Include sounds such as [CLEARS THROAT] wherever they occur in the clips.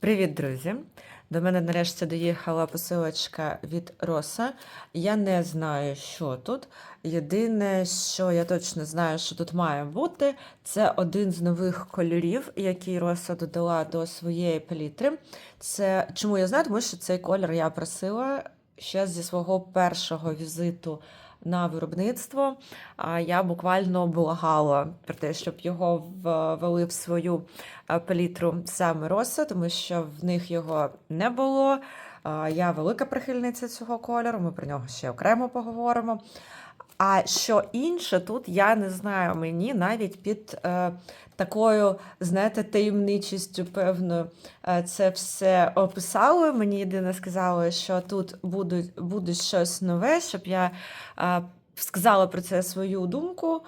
Привіт, друзі! До мене нарешті доїхала посилочка від Роса. Я не знаю, що тут. Єдине, що я точно знаю, що тут має бути, це один з нових кольорів, який Роса додала до своєї палітри. Це чому я знаю, тому що цей колір я просила ще зі свого першого візиту на виробництво. А Я буквально благала про те, щоб його ввели в свою палітру саме Роса, тому що в них його не було. Я велика прихильниця цього кольору, ми про нього ще окремо поговоримо. А що інше тут я не знаю, мені навіть під е, такою, знаєте, таємничістю, певною, е, це все описали. Мені єдине сказали, що тут буде, буде щось нове, щоб я е, сказала про це свою думку.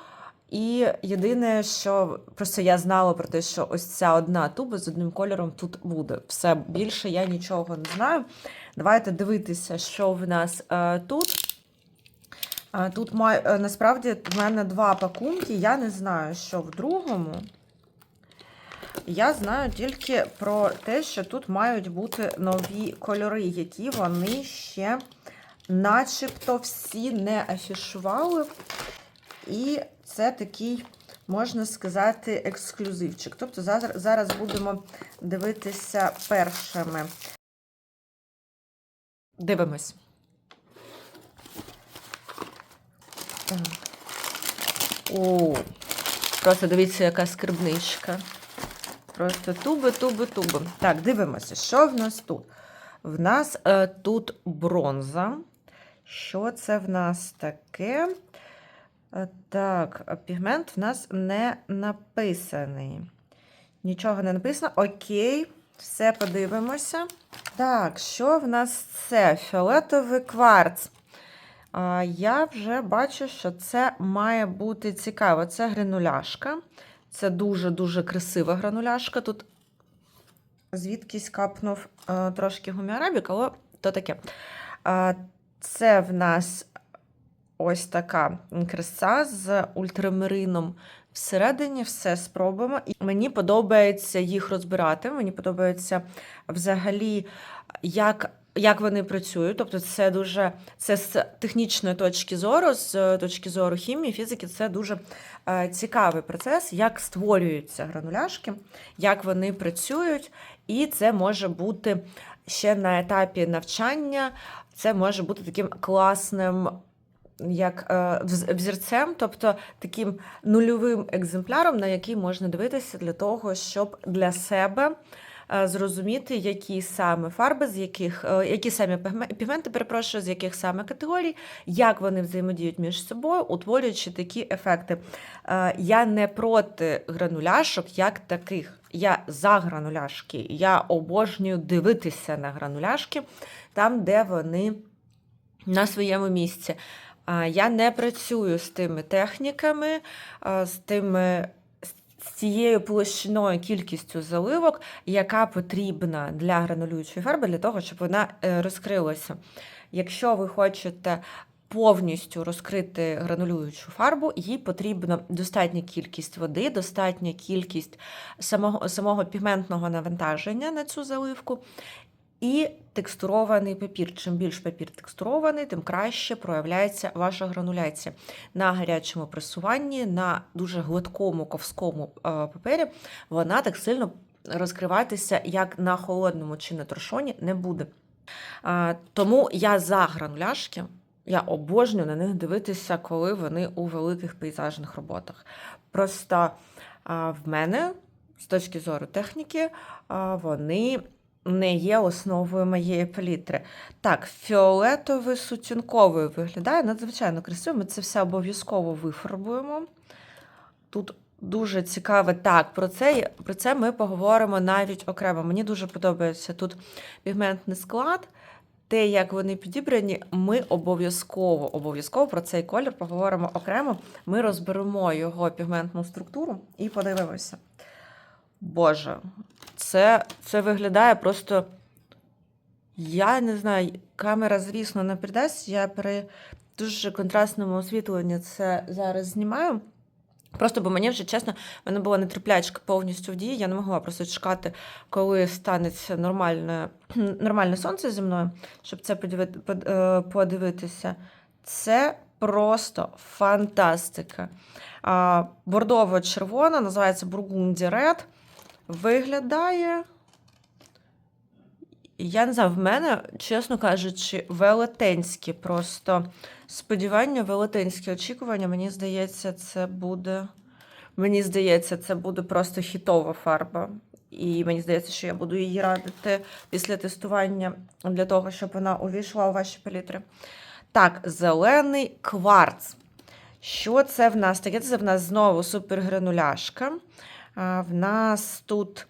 І єдине, що просто я знала про те, що ось ця одна туба з одним кольором тут буде. Все більше я нічого не знаю. Давайте дивитися, що в нас е, тут. Тут має, е, насправді в мене два пакунки. Я не знаю, що в другому. Я знаю тільки про те, що тут мають бути нові кольори, які вони ще начебто всі не афішували. І це такий, можна сказати, ексклюзивчик. Тобто зараз будемо дивитися першими. Дивимось. О, просто дивіться, яка скарбничка. Просто туби, туби, туби. Так, дивимося, що в нас тут? В нас е, тут бронза. Що це в нас таке? Е, так, пігмент в нас не написаний. Нічого не написано. Окей, все подивимося. Так, що в нас це? Фіолетовий кварц. Я вже бачу, що це має бути цікаво. Це грануляшка. Це дуже-дуже красива грануляшка. Тут звідкись капнув а, трошки гуміарабік, але то таке. Це в нас ось така краса з ультрамарином всередині. Все спробуємо. І мені подобається їх розбирати. Мені подобається взагалі, як як вони працюють. Тобто, це дуже це з технічної точки зору, з точки зору хімії, фізики, це дуже е, цікавий процес, як створюються грануляшки, як вони працюють, і це може бути ще на етапі навчання, це може бути таким класним. Як е, взірцем, тобто таким нульовим екземпляром, на який можна дивитися для того, щоб для себе Е, зрозуміти, які саме фарби, з яких е, які саме пігменти, перепрошую, з яких саме категорій, як вони взаємодіють між собою, утворюючи такі ефекти. Е, я не проти грануляшок як таких. Я за грануляшки. Я обожнюю дивитися на грануляшки там, де вони на своєму місці. Я не працюю з тими техніками, з тими з цією площиною кількістю заливок, яка потрібна для гранулюючої фарби, для того, щоб вона е, розкрилася. Якщо ви хочете повністю розкрити гранулюючу фарбу, їй потрібна достатня кількість води, достатня кількість самого самого пігментного навантаження на цю заливку. І текстурований папір. Чим більш папір текстурований, тим краще проявляється ваша грануляція. На гарячому пресуванні, на дуже гладкому ковському е, папері вона так сильно розкриватися, як на холодному чи на трошоні, не буде. Тому я за грануляшки. Я обожнюю на них дивитися, коли вони у великих пейзажних роботах. Просто в мене, з точки зору техніки, вони не є основою моєї палітри. Так, фіолетовий сутінковий виглядає надзвичайно красиво. Ми це все обов'язково вифарбуємо. Тут дуже цікаве. Так, про це про це ми поговоримо навіть окремо. Мені дуже подобається тут пігментний склад. Те, як вони підібрані, ми обов'язково обов'язково про цей колір поговоримо окремо. Ми розберемо його пігментну структуру і подивимося. Боже, це це виглядає просто. Я не знаю, камера, звісно, не придасть. Я при дуже контрастному освітленні це зараз знімаю. Просто бо мені вже чесно, в мене була нетерплячка повністю в дії. Я не могла просто чекати, коли станеться нормальне, [CLEARS THROAT] нормальне сонце зі мною, щоб це е, подивитися. Це просто фантастика. Бордово-червона, називається Бургунді Ред. Виглядає. Я не знаю, в мене, чесно кажучи, велетенські просто сподівання, велетенські очікування. Мені здається, це буде. Мені здається, це буде просто хітова фарба. І мені здається, що я буду її радити після тестування для того, щоб вона увійшла у ваші палітри. Так, зелений кварц. Що це в нас таке? Це в нас знову супергрануляшка. В нас тут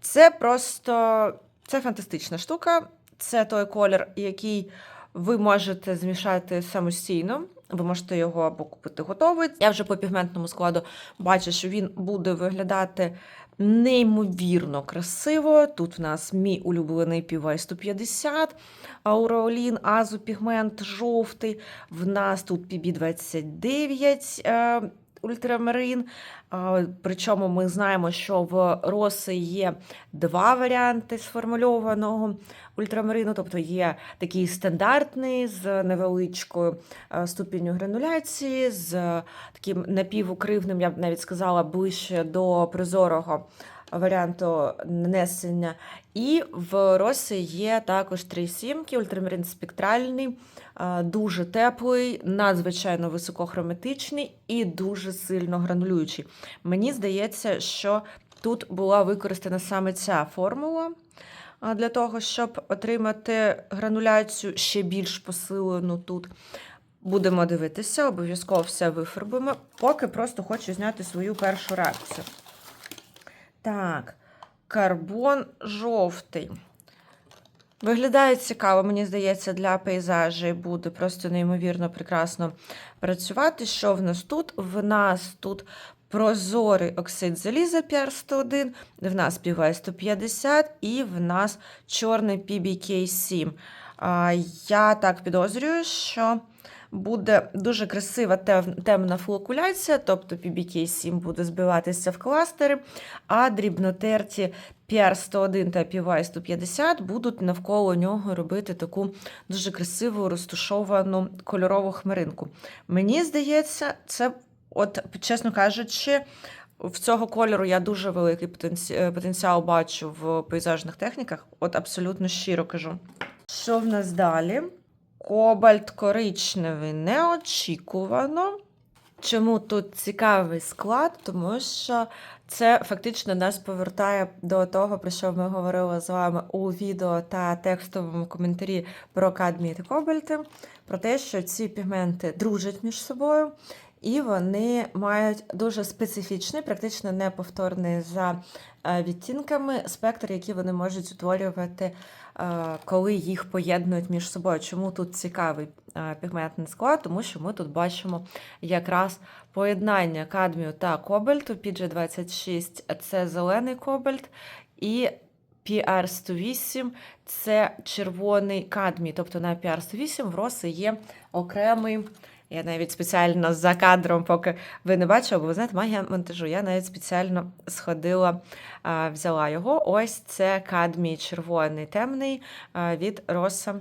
це просто це фантастична штука. Це той колір, який ви можете змішати самостійно. Ви можете його або купити готовий. Я вже по пігментному складу бачу, що він буде виглядати неймовірно красиво. Тут в нас мій улюблений PY 150, Aureolin, Азу пігмент жовтий. В нас тут PB29 е, ультрамарин. Причому ми знаємо, що в Роси є два варіанти сформульованого ультрамарину, тобто є такий стандартний з невеличкою е, ступінню грануляції, з таким напівукривним, я б навіть сказала, ближче до прозорого варіанту нанесення. І в Роси є також три сімки, ультрамарин спектральний, дуже теплий, надзвичайно високохроматичний і дуже сильно гранулюючий. Мені здається, що тут була використана саме ця формула для того, щоб отримати грануляцію ще більш посилену тут. Будемо дивитися, обов'язково все вифарбуємо. Поки просто хочу зняти свою першу реакцію. Так, карбон жовтий. Виглядає цікаво, мені здається, для пейзажі буде просто неймовірно прекрасно працювати. Що в нас тут? В нас тут прозорий оксид заліза PR101, в нас PY 150 і в нас чорний PBK7. Я так підозрюю, що буде дуже красива темна флокуляція, тобто PBK7 буде збиватися в кластери, а дрібнотерті PR101 та PY150 будуть навколо нього робити таку дуже красиву розтушовану кольорову хмаринку. Мені здається, це, от, чесно кажучи, в цього кольору я дуже великий е, потенціал бачу в пейзажних техніках, от абсолютно щиро кажу. Що в нас далі? Кобальт коричневий неочікувано. Чому тут цікавий склад? Тому що це фактично нас повертає до того, про що ми говорили з вами у відео та текстовому коментарі про кадмій та кобальти, про те, що ці пігменти дружать між собою, і вони мають дуже специфічний, практично неповторний за е, відтінками спектр, який вони можуть утворювати, коли їх поєднують між собою. Чому тут цікавий е, пігментний склад? Тому що ми тут бачимо якраз поєднання кадмію та кобальту. PG26 це зелений кобальт, і PR108 це червоний кадмій. Тобто на PR108 в роси є окремий. Я навіть спеціально за кадром, поки ви не бачили, бо ви знаєте, магія монтажу. Я навіть спеціально сходила, взяла його. Ось це кадмій червоний темний від роса,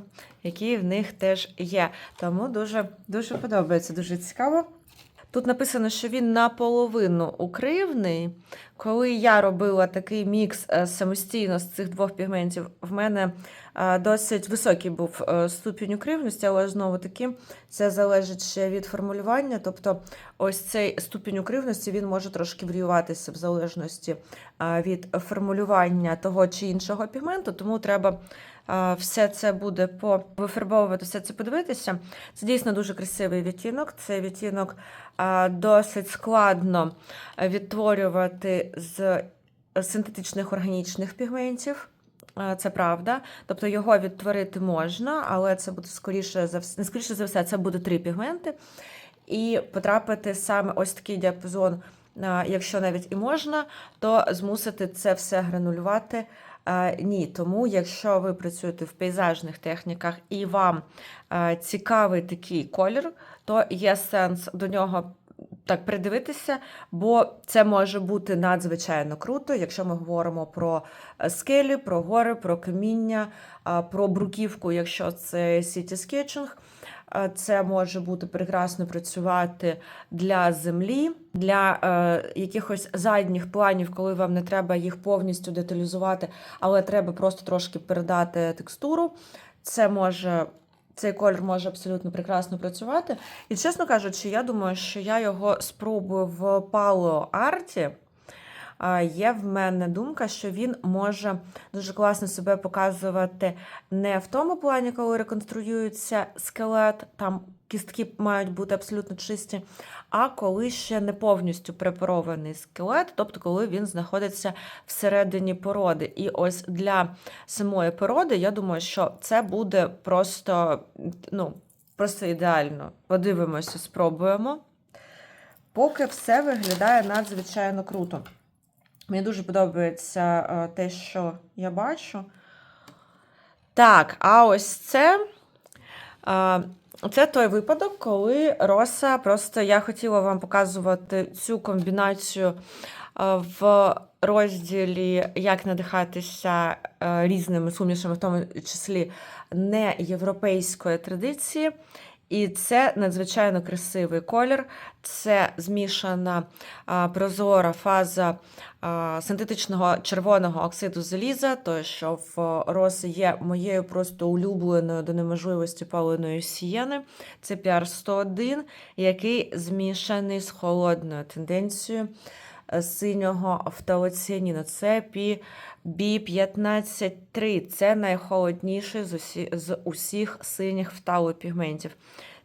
який в них теж є. Тому дуже, дуже подобається, дуже цікаво. Тут написано, що він наполовину укривний. Коли я робила такий мікс е, самостійно з цих двох пігментів, в мене е, досить високий був е, ступінь укривності, але знову таки це залежить ще від формулювання. Тобто, ось цей ступінь укривності він може трошки варіюватися в залежності від формулювання того чи іншого пігменту, тому треба. Все це буде по вифарбовувати, все це подивитися. Це дійсно дуже красивий відтінок. Це відтінок досить складно відтворювати з синтетичних органічних пігментів. Це правда. Тобто його відтворити можна, але це буде скоріше за все, не скоріше за все, це буде три пігменти. І потрапити саме ось такий діапазон, якщо навіть і можна, то змусити це все гранулювати. Ні, тому якщо ви працюєте в пейзажних техніках і вам цікавий такий колір, то є сенс до нього так придивитися, бо це може бути надзвичайно круто, якщо ми говоримо про е, скелі, про гори, про каміння, про бруківку, якщо це сіті скетчинг. Е, Це може бути прекрасно працювати для землі, для е, якихось задніх планів, коли вам не треба їх повністю деталізувати, але треба просто трошки передати текстуру. Це може, цей колір може абсолютно прекрасно працювати. І чесно кажучи, я думаю, що я його спробую в Palo Art. Є в мене думка, що він може дуже класно себе показувати не в тому плані, коли реконструюється скелет, там кістки мають бути абсолютно чисті, а коли ще не повністю препарований скелет, тобто коли він знаходиться всередині породи. І ось для самої породи, я думаю, що це буде просто, ну, просто ідеально. Подивимося, спробуємо. Поки все виглядає надзвичайно круто. Мені дуже подобається е, те, що я бачу. Так, а ось це. е, Це той випадок, коли роса. Просто я хотіла вам показувати цю комбінацію е, в розділі Як надихатися різними сумішами, в тому числі не європейської традиції. І це надзвичайно красивий колір. Це змішана прозора фаза синтетичного червоного оксиду заліза, то що в роси є моєю просто улюбленою до неможливості паленою сієни. Це PR101, який змішаний з холодною тенденцією синього фталоціаніну. Це B153. Це найхолодніший з, усі, з усіх синіх фталопігментів.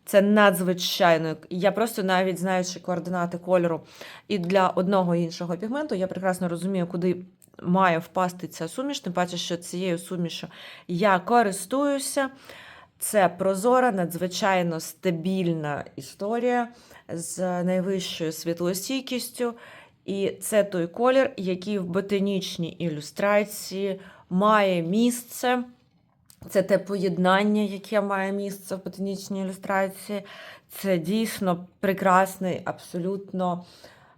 Це надзвичайно. Я просто навіть знаючи координати кольору і для одного і іншого пігменту, я прекрасно розумію, куди має впасти ця суміш. Тим паче, що цією сумішю я користуюся. Це прозора, надзвичайно стабільна історія з найвищою світлостійкістю. І це той колір, який в ботанічній ілюстрації має місце. Це те поєднання, яке має місце в ботанічній ілюстрації. Це дійсно прекрасний, абсолютно.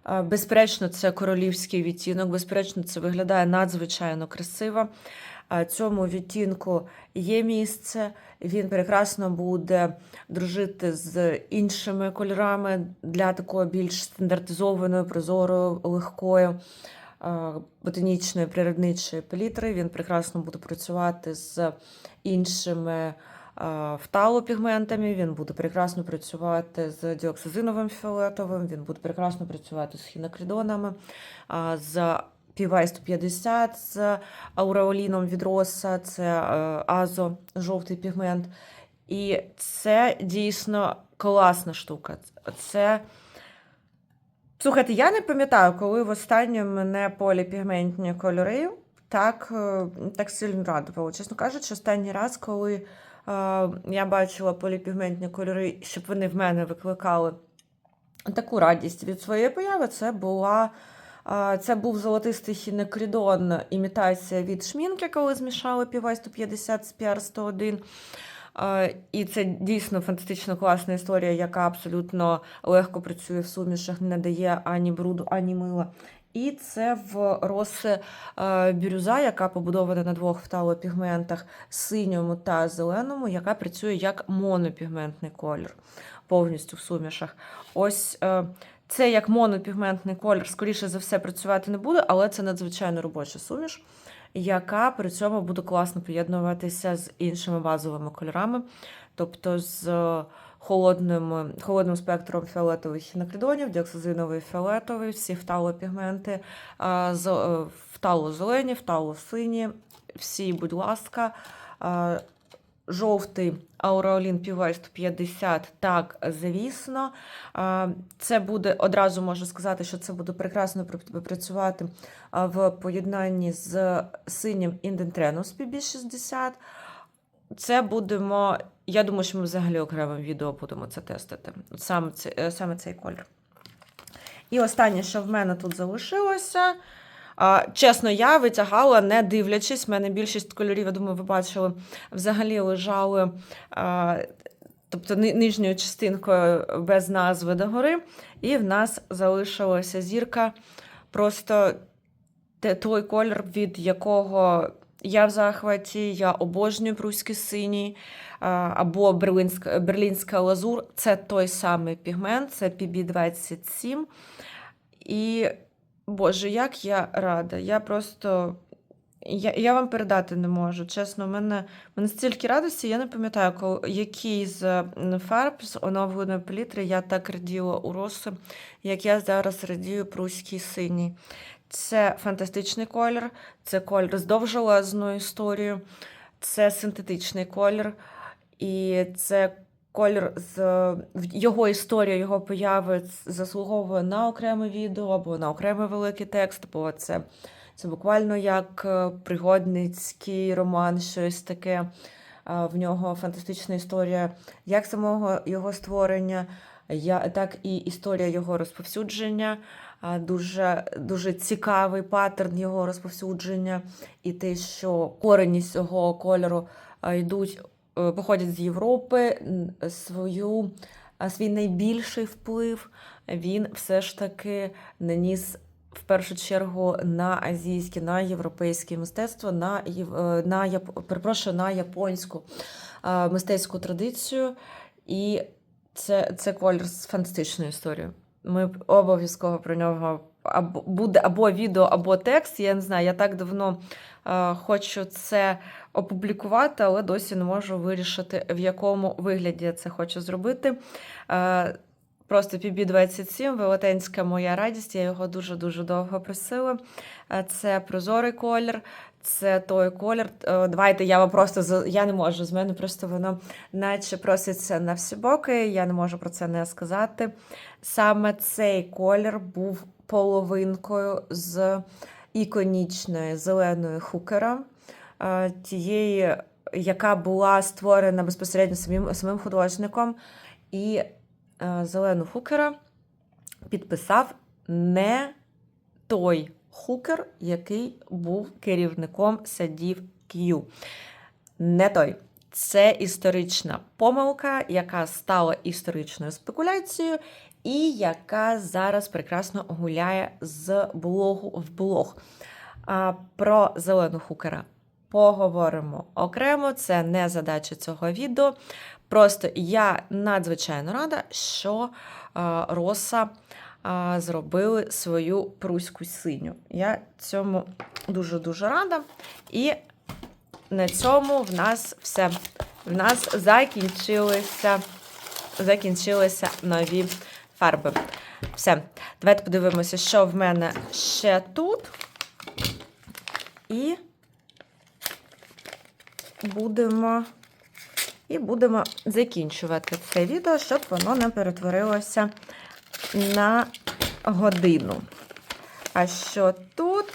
Е, Безперечно, це королівський відтінок, безперечно, це виглядає надзвичайно красиво. Е, Цьому відтінку є місце, він прекрасно буде дружити з іншими кольорами для такої більш стандартизованої, прозорої, легкої е, ботанічної природничої палітри. Він прекрасно буде працювати з іншими фталопігментами, він буде прекрасно працювати з діоксизиновим фіолетовим, він буде прекрасно працювати з хінокридонами, з PY 150 з ауреоліном від роса, це е, азо, жовтий пігмент. І це дійсно класна штука. Це. Слухайте, я не пам'ятаю, коли в востаннє мене поліпігментні кольори так, е, так сильно радувало. Чесно кажучи, останній раз, коли е, я бачила поліпігментні кольори, щоб вони в мене викликали таку радість від своєї появи, це була. Це був золотистий хінекрідон, імітація від шмінки, коли змішали півай 150 з PR 101. І це дійсно фантастично класна історія, яка абсолютно легко працює в сумішах, не дає ані бруду, ані мила. І це в роси бірюза, яка побудована на двох фталопігментах синьому та зеленому, яка працює як монопігментний колір повністю в сумішах. Ось е, це як монопігментний колір, скоріше за все, працювати не буде, але це надзвичайно робоча суміш, яка при цьому буде класно поєднуватися з іншими базовими кольорами, тобто з е, холодним, холодним спектром фіолетових хінокридонів, діоксизиновий фіолетовий, всі фталопігменти, е, з- е, фталозелені, фталосині, всі, будь ласка. Жовтий Aureolin PY 150, так, звісно. Це буде, одразу можу сказати, що це буде прекрасно працювати в поєднанні з синім Indentrenus PB60. Це будемо, я думаю, що ми взагалі окремим відео будемо це тестити. Саме, це, е, саме цей колір. І останнє, що в мене тут залишилося. Чесно, я витягала, не дивлячись. В мене більшість кольорів, я думаю, ви бачили, взагалі лежали тобто нижньою частинкою без назви догори, і в нас залишилася зірка. Просто той колір, від якого я в захваті, я обожнюю пруський синій або берлінська, берлінська лазур. Це той самий пігмент, це PB27. І, Боже, як я рада. Я просто. Я, я вам передати не можу. Чесно, у мене, мене стільки радості, я не пам'ятаю, коли, який з фарб з оновленої палітри я так раділа у роси, як я зараз радію пруський синій. Це фантастичний колір, це колір з довжелезною історією, це синтетичний колір, і це колір з його історія, його появи заслуговує на окреме відео або на окремий великий текст, бо це, це буквально як е, пригодницький роман, щось таке. В нього фантастична історія як самого його створення, так і історія його розповсюдження. Дуже, дуже цікавий паттерн його розповсюдження, і те, що корені цього кольору йдуть, е, походять з Європи, свою, свій найбільший вплив він все ж таки наніс в першу чергу на азійське, на європейське мистецтво, на, е, на, яп- перепрошую, на японську а, мистецьку традицію. І це, це колір з фантастичною історією. Ми обов'язково про нього або буде або відео, або текст. Я не знаю, я так давно е, хочу це опублікувати, але досі не можу вирішити, в якому вигляді я це хочу зробити. Е, Просто PB27, велетенська моя радість, я його дуже-дуже довго просила. Е, Це прозорий колір, це той колір. Е, Давайте я вам просто я не можу. З мене просто воно наче проситься на всі боки. Я не можу про це не сказати. Саме цей колір був половинкою з іконічної зеленої хукера, тієї, яка була створена безпосередньо самим, самим художником. І е, зелену хукера підписав не той хукер, який був керівником садів Q. Не той. Це історична помилка, яка стала історичною спекуляцією, і яка зараз прекрасно гуляє з блогу в блог. Про зелену хукера поговоримо окремо. Це не задача цього відео. Просто я надзвичайно рада, що а, Роса а, зробили свою пруську синю. Я цьому дуже-дуже рада. І на цьому в нас все. В нас закінчилися, закінчилися нові фарби. Все. Давайте подивимося, що в мене ще тут. І будемо, і будемо закінчувати це відео, щоб воно не перетворилося на годину. А що тут?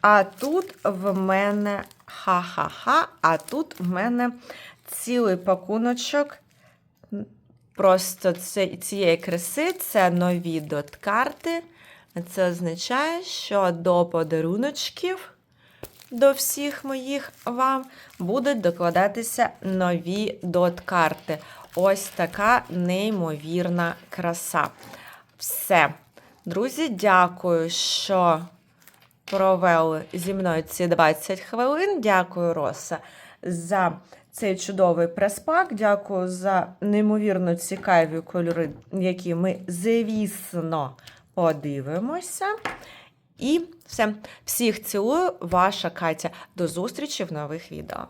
А тут в мене ха-ха-ха, а тут в мене цілий пакуночок. Просто цієї краси це нові дот-карти. Це означає, що до подаруночків, до всіх моїх вам, будуть докладатися нові дот-карти. Ось така неймовірна краса. Все. Друзі, дякую, що провели зі мною ці 20 хвилин. Дякую, Роса, за цей чудовий прес-пак. Дякую за неймовірно цікаві кольори, які ми, звісно, подивимося. І все. Всіх цілую, ваша Катя. До зустрічі в нових відео.